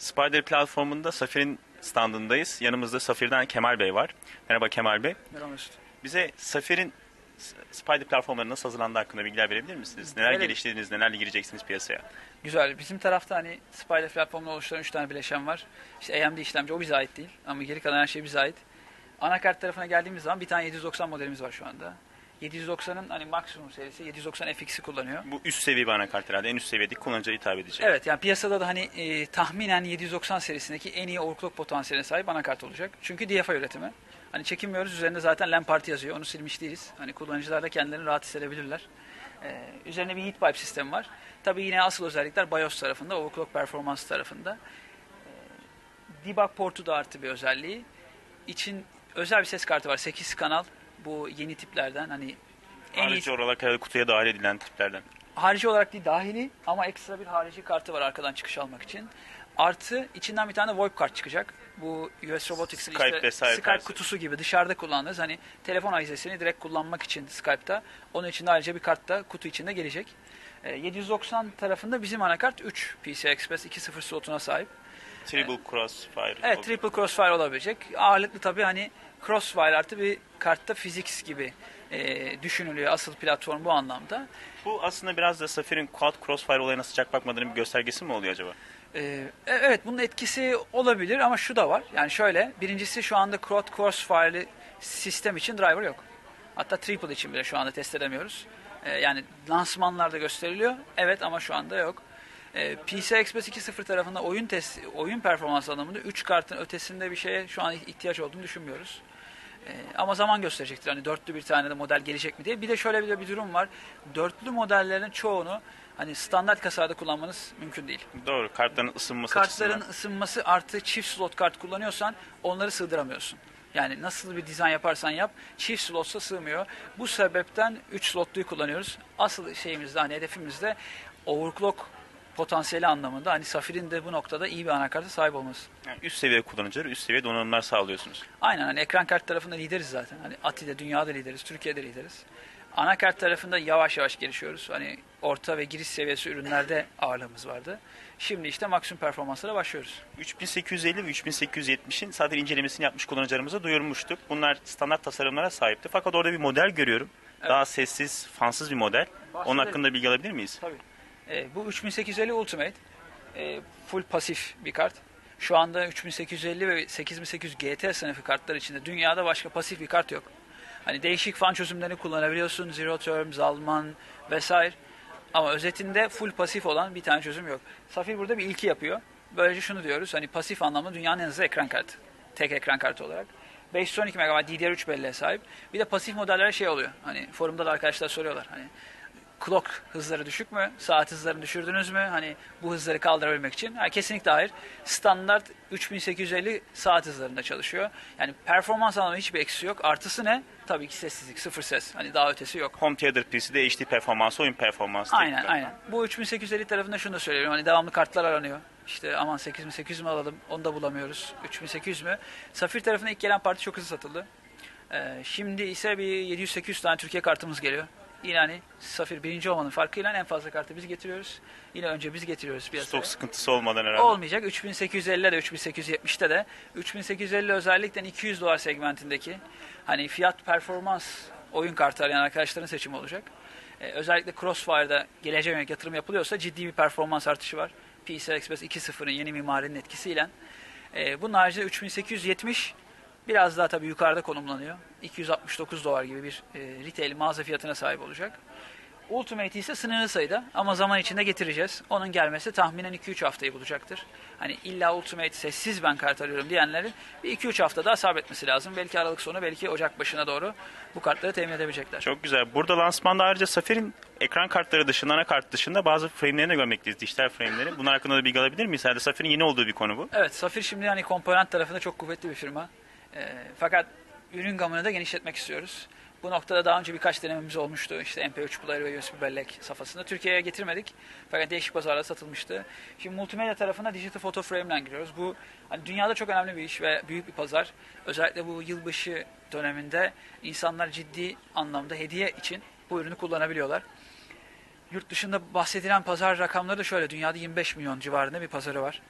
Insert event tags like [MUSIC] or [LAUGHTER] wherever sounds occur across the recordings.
Spider platformunda Safir'in standındayız. Yanımızda Safir'den Kemal Bey var. Merhaba Kemal Bey. Merhaba Mesut. Bize Safir'in Spider platformları nasıl hazırlandığı hakkında bilgiler verebilir misiniz? Neler Evet. geliştirdiniz, nelerle gireceksiniz piyasaya? Güzel. Bizim tarafta hani Spider platformunu oluşturan 3 tane bileşen var. İşte AMD işlemci o bize ait değil ama geri kalan her şey bize ait. Anakart tarafına geldiğimiz zaman bir tane 790 modelimiz var şu anda. 790'ın hani maksimum serisi 790 FX'i kullanıyor. Bu üst seviye bir anakart herhalde. En üst seviyedeki kullanıcıya hitap edecek. Evet yani piyasada da hani e, tahminen 790 serisindeki en iyi overclock potansiyeline sahip anakart olacak. Çünkü DFI üretimi. Hani çekinmiyoruz üzerinde zaten LAN parti yazıyor onu silmiş değiliz. Hani kullanıcılar da kendilerini rahat hissedebilirler. Ee, üzerine bir heat pipe sistemi var. Tabii yine asıl özellikler BIOS tarafında, overclock performans tarafında. Ee, debug portu da artı bir özelliği. İçin özel bir ses kartı var. 8 kanal. Bu yeni tiplerden hani en iyi Harici olarak herhalde kutuya dahil edilen tiplerden. harici olarak değil dahili ama ekstra bir harici kartı var arkadan çıkış almak için. Artı içinden bir tane VoIP kart çıkacak. Bu US Robotics'in Skype işte Skype tarzı. kutusu gibi dışarıda kullandığınız hani telefon ayizesini direkt kullanmak için Skype'ta. Onun için de ayrıca bir kart da kutu içinde gelecek. Ee, 790 tarafında bizim anakart 3 PCI Express 2.0 slotuna sahip. Triple Crossfire. Evet oldu. triple crossfire olabilecek. Ağırlıklı tabii hani crossfire artı bir kartta physics gibi e, düşünülüyor asıl platform bu anlamda. Bu aslında biraz da Safir'in Quad Crossfire olayına sıcak bakmadığının bir göstergesi mi oluyor acaba? Ee, evet bunun etkisi olabilir ama şu da var. Yani şöyle birincisi şu anda Quad Crossfire'lı sistem için driver yok. Hatta triple için bile şu anda test edemiyoruz. Ee, yani lansmanlarda gösteriliyor. Evet ama şu anda yok. Ee, PCI Express 2.0 tarafında oyun test, oyun performans anlamında 3 kartın ötesinde bir şeye şu an ihtiyaç olduğunu düşünmüyoruz. Ee, ama zaman gösterecektir. Hani dörtlü bir tane de model gelecek mi diye. Bir de şöyle bir, de bir durum var. Dörtlü modellerin çoğunu hani standart kasada kullanmanız mümkün değil. Doğru. Kartların ısınması Kartların açısından. ısınması artı çift slot kart kullanıyorsan onları sığdıramıyorsun. Yani nasıl bir dizayn yaparsan yap çift slotsa sığmıyor. Bu sebepten 3 slotluyu kullanıyoruz. Asıl şeyimiz de hani hedefimiz de overclock potansiyeli anlamında hani Safir'in de bu noktada iyi bir anakarta sahip olması. Yani üst seviye kullanıcılara üst seviye donanımlar sağlıyorsunuz. Aynen hani ekran kart tarafında lideriz zaten. Hani ATİ'de dünyada lideriz, Türkiye'de lideriz. Anakart tarafında yavaş yavaş gelişiyoruz. Hani orta ve giriş seviyesi ürünlerde ağırlığımız vardı. Şimdi işte maksimum performanslara başlıyoruz. 3850 ve 3870'in sadece incelemesini yapmış kullanıcılarımıza duyurmuştuk. Bunlar standart tasarımlara sahipti. Fakat orada bir model görüyorum. Daha sessiz, fansız bir model. Onun Bahsedelim. hakkında bilgi alabilir miyiz? Tabii. Ee, bu 3850 Ultimate e, full pasif bir kart. Şu anda 3850 ve 8800 GT sınıfı kartlar içinde dünyada başka pasif bir kart yok. Hani değişik fan çözümlerini kullanabiliyorsun. Zero Term, Zalman vesaire. Ama özetinde full pasif olan bir tane çözüm yok. Safir burada bir ilki yapıyor. Böylece şunu diyoruz. Hani pasif anlamda dünyanın en hızlı ekran kartı. Tek ekran kartı olarak. 512 MB DDR3 belleğe sahip. Bir de pasif modellere şey oluyor. Hani forumda da arkadaşlar soruyorlar. Hani clock hızları düşük mü? Saat hızlarını düşürdünüz mü? Hani bu hızları kaldırabilmek için. Ha, kesinlikle hayır. Standart 3850 saat hızlarında çalışıyor. Yani performans anlamında hiçbir eksi yok. Artısı ne? Tabii ki sessizlik, sıfır ses. Hani daha ötesi yok. Home Theater PC'de HD performansı, oyun performansı. Aynen aynen. Bu 3850 tarafında şunu da söylüyorum. Hani devamlı kartlar aranıyor. İşte aman 8800 mü alalım onu da bulamıyoruz. 3800 mü? Safir tarafına ilk gelen parti çok hızlı satıldı. Ee, şimdi ise bir 700-800 tane Türkiye kartımız geliyor. Yine hani Safir birinci olmanın farkıyla en fazla kartı biz getiriyoruz. Yine önce biz getiriyoruz piyasaya. Stok sıkıntısı olmadan herhalde. Olmayacak. 3850'de de 3870'te de 3850 özellikle 200 dolar segmentindeki hani fiyat performans oyun kartı arayan arkadaşların seçimi olacak. Ee, özellikle Crossfire'da geleceğe yönelik yatırım yapılıyorsa ciddi bir performans artışı var. PCI Express 2.0'ın yeni mimarinin etkisiyle. Ee, bunun haricinde 3870 biraz daha tabii yukarıda konumlanıyor. 269 dolar gibi bir e, retail mağaza fiyatına sahip olacak. Ultimate ise sınırlı sayıda ama zaman içinde getireceğiz. Onun gelmesi tahminen 2-3 haftayı bulacaktır. Hani illa Ultimate sessiz ben kart arıyorum diyenlerin bir 2-3 hafta daha sabretmesi lazım. Belki Aralık sonu belki Ocak başına doğru bu kartları temin edebilecekler. Çok güzel. Burada lansmanda ayrıca Safir'in ekran kartları dışında, anakart dışında bazı frame'lerini de görmekteyiz. Dijital frame'leri. Bunlar hakkında da bilgi alabilir miyiz? Herhalde Safir'in yeni olduğu bir konu bu. Evet Safir şimdi hani komponent tarafında çok kuvvetli bir firma. Ee, fakat ürün gamını da genişletmek istiyoruz. Bu noktada daha önce birkaç denememiz olmuştu. İşte MP3 player ve USB bellek safhasında. Türkiye'ye getirmedik. Fakat değişik pazarlarda satılmıştı. Şimdi multimedya tarafına dijital foto frame giriyoruz. Bu hani dünyada çok önemli bir iş ve büyük bir pazar. Özellikle bu yılbaşı döneminde insanlar ciddi anlamda hediye için bu ürünü kullanabiliyorlar. Yurt dışında bahsedilen pazar rakamları da şöyle. Dünyada 25 milyon civarında bir pazarı var.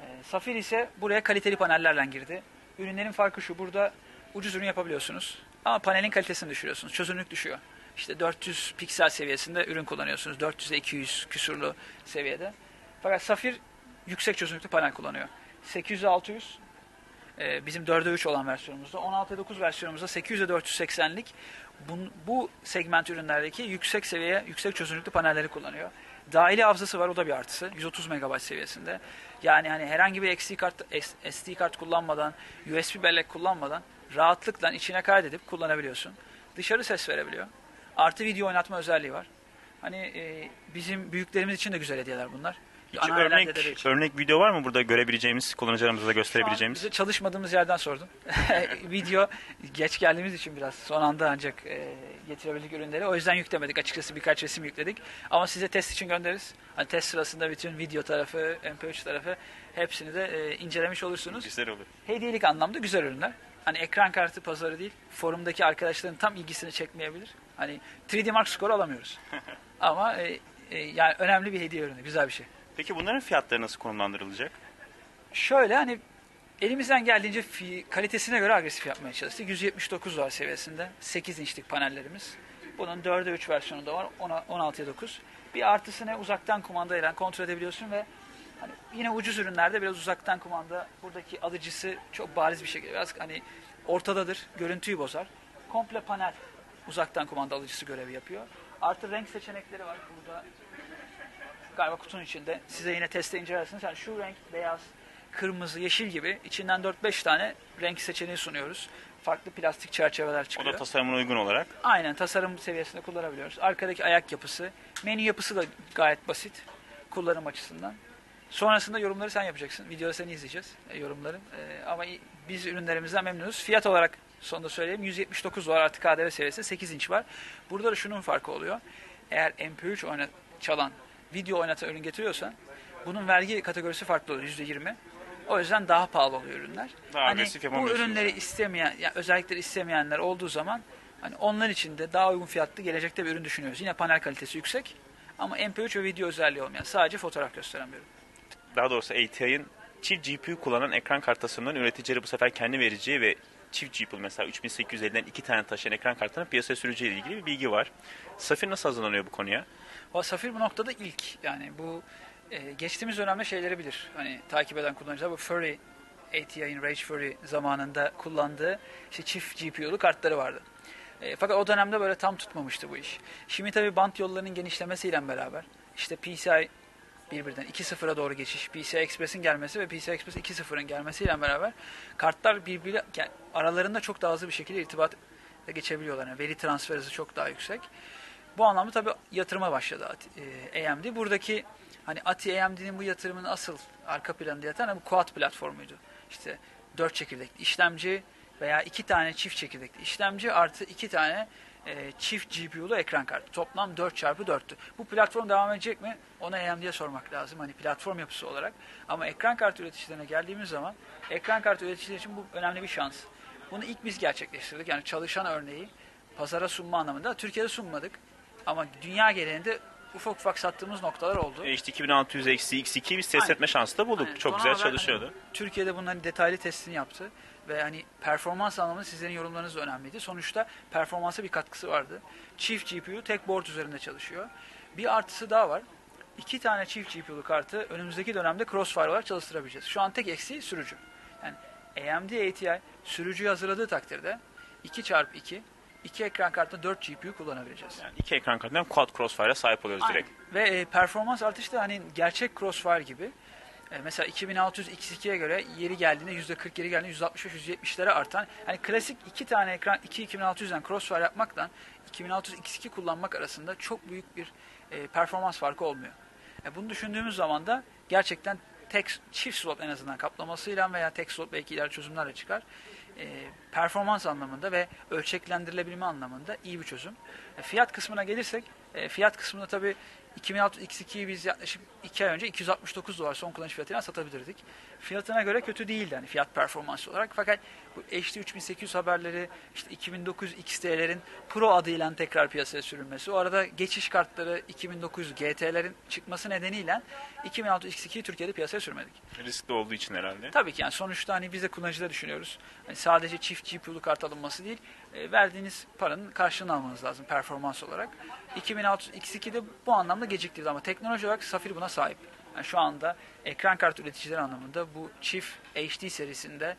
E, Safir ise buraya kaliteli panellerle girdi. Ürünlerin farkı şu. Burada ucuz ürün yapabiliyorsunuz. Ama panelin kalitesini düşürüyorsunuz. Çözünürlük düşüyor. İşte 400 piksel seviyesinde ürün kullanıyorsunuz. 400'e 200 küsurlu seviyede. Fakat Safir yüksek çözünürlüklü panel kullanıyor. 800'e 600 e, bizim 4'e 3 olan versiyonumuzda. 16'ya 9 versiyonumuzda 800'e 480'lik bu, bu segment ürünlerdeki yüksek seviye, yüksek çözünürlüklü panelleri kullanıyor. Dahili hafızası var o da bir artısı. 130 MB seviyesinde. Yani hani herhangi bir SD kart SD kart kullanmadan, USB bellek kullanmadan rahatlıkla içine kaydedip kullanabiliyorsun. Dışarı ses verebiliyor. Artı video oynatma özelliği var. Hani e, bizim büyüklerimiz için de güzel hediyeler bunlar. Hiç Ana örnek, için. örnek video var mı burada görebileceğimiz, kullanıcılarımıza da gösterebileceğimiz? bize çalışmadığımız yerden sordun. [LAUGHS] Video geç geldiğimiz için biraz son anda ancak e, getirebildik ürünleri. O yüzden yüklemedik. Açıkçası birkaç resim yükledik. Ama size test için göndeririz. Hani test sırasında bütün video tarafı, MP3 tarafı hepsini de e, incelemiş olursunuz. Güzel olur. Hediyelik anlamda güzel ürünler. Hani ekran kartı pazarı değil, forumdaki arkadaşların tam ilgisini çekmeyebilir. Hani 3D Mark Score alamıyoruz. [LAUGHS] Ama e, e, yani önemli bir hediye ürünü, güzel bir şey. Peki bunların fiyatları nasıl konumlandırılacak? Şöyle hani elimizden geldiğince kalitesine göre agresif yapmaya çalıştık. 179 dolar seviyesinde 8 inçlik panellerimiz. Bunun 4'e 3 versiyonu da var. ona- 16'ya 9. Bir artısı ne? Uzaktan kumanda ile kontrol edebiliyorsun ve hani yine ucuz ürünlerde biraz uzaktan kumanda buradaki alıcısı çok bariz bir şekilde biraz hani ortadadır. Görüntüyü bozar. Komple panel uzaktan kumanda alıcısı görevi yapıyor. Artı renk seçenekleri var. Burada galiba kutunun içinde. Size yine teste incelersiniz. Yani şu renk beyaz, kırmızı, yeşil gibi içinden 4-5 tane renk seçeneği sunuyoruz. Farklı plastik çerçeveler O çıkıyor. da tasarımına uygun olarak. Aynen tasarım seviyesinde kullanabiliyoruz. Arkadaki ayak yapısı, menü yapısı da gayet basit kullanım açısından. Sonrasında yorumları sen yapacaksın. Videoda seni izleyeceğiz e, yorumları. E, ama biz ürünlerimizden memnunuz. Fiyat olarak sonunda söyleyeyim 179 var artık KDV seviyesi 8 inç var. Burada da şunun farkı oluyor. Eğer MP3 oynat, çalan, video oynatan ürün getiriyorsan bunun vergi kategorisi farklı oluyor %20. O yüzden daha pahalı oluyor ürünler. Daha hani bu ürünleri yani. istemeyen, yani özellikleri istemeyenler olduğu zaman hani onlar için de daha uygun fiyatlı gelecekte bir ürün düşünüyoruz. Yine panel kalitesi yüksek ama MP3 ve video özelliği olmayan sadece fotoğraf gösteren bir ürün. Daha doğrusu ATI'ın çift GPU kullanan ekran kart tasarımından üreticileri bu sefer kendi vereceği ve çift GPU mesela 3850'den iki tane taşıyan ekran kartlarının piyasaya süreceği ile ilgili bir bilgi var. Safir nasıl hazırlanıyor bu konuya? O Safir bu noktada ilk. Yani bu e, geçtiğimiz dönemde şeyleri bilir. Hani takip eden kullanıcılar bu Fury ATI'nin Rage Fury zamanında kullandığı işte çift GPU'lu kartları vardı. E, fakat o dönemde böyle tam tutmamıştı bu iş. Şimdi tabii bant yollarının genişlemesiyle beraber işte PCI birbirinden 2.0'a doğru geçiş, PCI Express'in gelmesi ve PCI Express 2.0'ın gelmesiyle beraber kartlar birbiri yani aralarında çok daha hızlı bir şekilde irtibat geçebiliyorlar. Yani veri transfer hızı çok daha yüksek. Bu anlamda tabii yatırıma başladı e, AMD. Buradaki hani ATI AMD'nin bu yatırımının asıl arka planında yatan hani bu Quad platformuydu. İşte 4 çekirdekli işlemci veya 2 tane çift çekirdekli işlemci artı 2 tane e, çift GPU'lu ekran kartı. Toplam 4 çarpı 4'tü. Bu platform devam edecek mi? Ona AMD'ye sormak lazım. Hani platform yapısı olarak. Ama ekran kartı üreticilerine geldiğimiz zaman ekran kartı üreticileri için bu önemli bir şans. Bunu ilk biz gerçekleştirdik. Yani çalışan örneği pazara sunma anlamında. Türkiye'de sunmadık. Ama dünya genelinde ufak ufak sattığımız noktalar oldu. E işte 2600 eksi X2'yi biz test Aynen. etme şansı da bulduk. Aynen. Çok Son güzel çalışıyordu. hani Türkiye'de bunların detaylı testini yaptı ve hani performans anlamında sizlerin yorumlarınız da önemliydi. Sonuçta performansa bir katkısı vardı. Çift GPU tek board üzerinde çalışıyor. Bir artısı daha var. İki tane çift GPU'lu kartı önümüzdeki dönemde Crossfire olarak çalıştırabileceğiz. Şu an tek eksiği sürücü. Yani AMD ATI sürücüyü hazırladığı takdirde 2x2 iki ekran kartında 4 GPU kullanabileceğiz. Yani iki ekran kartından Quad Crossfire'a sahip oluyoruz Aynen. direkt. Ve e, performans artışı da hani gerçek Crossfire gibi. E, mesela 2600 X2'ye göre yeri geldiğinde %40 geri geldiğinde %65-%70'lere artan hani klasik iki tane ekran 2 2600'den Crossfire yapmakla 2600 X2 kullanmak arasında çok büyük bir e, performans farkı olmuyor. E, bunu düşündüğümüz zaman da gerçekten tek çift slot en azından kaplamasıyla veya tek slot belki ileride çözümlerle çıkar. E, performans anlamında ve ölçeklendirilebilme anlamında iyi bir çözüm. E, fiyat kısmına gelirsek, e, fiyat kısmında tabii 2006 X2'yi biz yaklaşık 2 ay önce 269 dolar son kullanış fiyatıyla satabilirdik. Fiyatına göre kötü değildi hani fiyat performansı olarak. Fakat bu HD 3800 haberleri işte 2900 XT'lerin Pro adıyla tekrar piyasaya sürülmesi. O arada geçiş kartları 2900 GT'lerin çıkması nedeniyle 2006 X2'yi Türkiye'de piyasaya sürmedik. Riskli olduğu için herhalde. Tabii ki yani sonuçta hani biz de kullanıcıda düşünüyoruz. Hani sadece çift GPU'lu kart alınması değil, e, verdiğiniz paranın karşılığını almanız lazım performans olarak. 2006 X2'de bu anlamda geciktirdi ama teknoloji olarak Safir buna sahip. Yani şu anda ekran kart üreticileri anlamında bu çift HD serisinde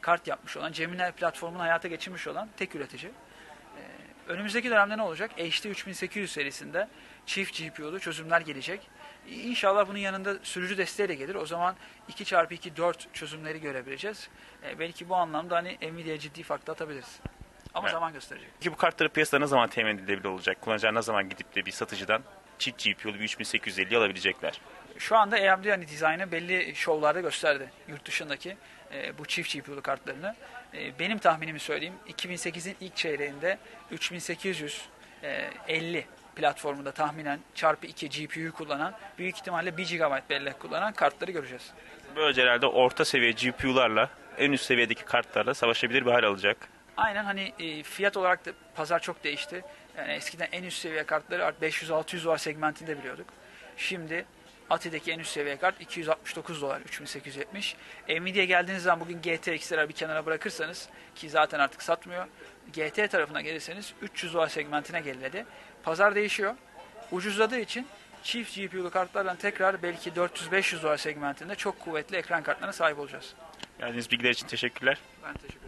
kart yapmış olan, Gemini platformunu hayata geçirmiş olan tek üretici. Ee, önümüzdeki dönemde ne olacak? HD 3800 serisinde çift GPU'lu çözümler gelecek. İnşallah bunun yanında sürücü desteği de gelir. O zaman 2x2 4 çözümleri görebileceğiz. Belki bu anlamda hani Nvidia'ya ciddi fark da atabiliriz. Ama Evet. zaman gösterecek. Peki bu kartları piyasada ne zaman temin edilebilir olacak? Kullanıcılar ne zaman gidip de bir satıcıdan çift GPU'lu bir 3850 alabilecekler? Şu anda AMD hani dizaynı belli şovlarda gösterdi yurt dışındaki e, bu çift GPU'lu kartlarını. E, benim tahminimi söyleyeyim 2008'in ilk çeyreğinde 3850 platformunda tahminen çarpı 2 GPU'yu kullanan büyük ihtimalle 1 GB bellek kullanan kartları göreceğiz. Böylece herhalde orta seviye GPU'larla en üst seviyedeki kartlarla savaşabilir bir hal alacak. Aynen hani e, fiyat olarak da pazar çok değişti. Yani eskiden en üst seviye kartları artık 500-600 dolar segmentinde biliyorduk. Şimdi Ati'deki en üst seviye kart 269 dolar 3870. Nvidia geldiğiniz zaman bugün GTX'leri bir kenara bırakırsanız ki zaten artık satmıyor. GT tarafına gelirseniz 300 dolar segmentine geriledi. Pazar değişiyor. Ucuzladığı için çift GPU'lu kartlarla tekrar belki 400-500 dolar segmentinde çok kuvvetli ekran kartlarına sahip olacağız. Verdiğiniz bilgiler için teşekkürler. Ben teşekkür ederim.